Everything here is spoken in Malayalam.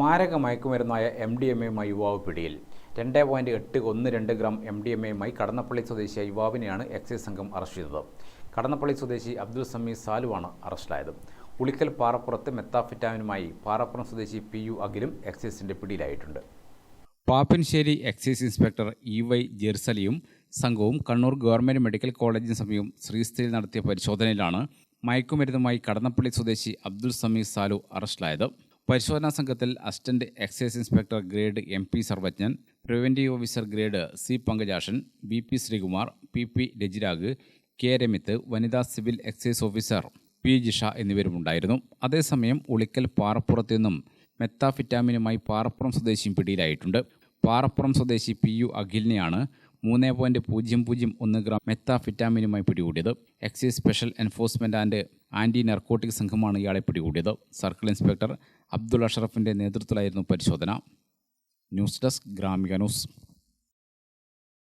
മാരക മയക്കുമരുന്നായ എം ഡി എം എയുമായി യുവാവ് പിടിയിൽ. രണ്ട് പോയിന്റ് എട്ട് ഒന്ന് രണ്ട് ഗ്രാം എം ഡി എം എയുമായി കടന്നപ്പള്ളി സ്വദേശിയായ യുവാവിനെയാണ് എക്സൈസ് സംഘം അറസ്റ്റ് ചെയ്തത്. കടന്നപ്പള്ളി സ്വദേശി അബ്ദുൽ സമീർ സാലുവാണ് അറസ്റ്റിലായത്. ഉളിക്കൽ പാറപ്പുറത്ത് മെത്താഫിറ്റാമിനുമായി പാറപ്പുറം സ്വദേശി പി യു അഖിലും എക്സൈസിന്റെ പിടിയിലായിട്ടുണ്ട്. Pappinisseri excise inspector E Y ജെർസലിയും സംഘവും കണ്ണൂർ ഗവൺമെന്റ് മെഡിക്കൽ കോളേജിന് സമീപം ശ്രീസ്ഥയിൽ നടത്തിയ പരിശോധനയിലാണ് മയക്കുമരുന്നുമായി കടന്നപ്പള്ളി സ്വദേശി അബ്ദുൽ സമീർ സാലു അറസ്റ്റിലായത്. പരിശോധനാ സംഘത്തിൽ assistant excise inspector grade M P Sarvajnan preventive officer grade C Pankajakshan B P Sreekumar P P Rajirag K Ramith വനിതാ civil excise officer P Jisha എന്നിവരുമുണ്ടായിരുന്നു. അതേസമയം ഉളിക്കൽ പാറപ്പുറത്തു നിന്നും മെത്താഫിറ്റാമിനുമായി പാറപ്പുറം സ്വദേശിയും പിടിയിലായിട്ടുണ്ട്. പാറപ്പുറം സ്വദേശി പി യു അഖിലിനെയാണ് മൂന്ന് പോയിന്റ് പൂജ്യം പൂജ്യം ഒന്ന് ഗ്രാം മെത്താഫിറ്റാമിനുമായി പിടികൂടിയത്. Excise special enforcement and anti narcotic സംഘമാണ് ഇയാളെ പിടികൂടിയത്. സർക്കിൾ ഇൻസ്പെക്ടർ അബ്ദുൾ അഷറഫിന്റെ നേതൃത്വത്തിലായിരുന്നു പരിശോധന. News desk Gramika news.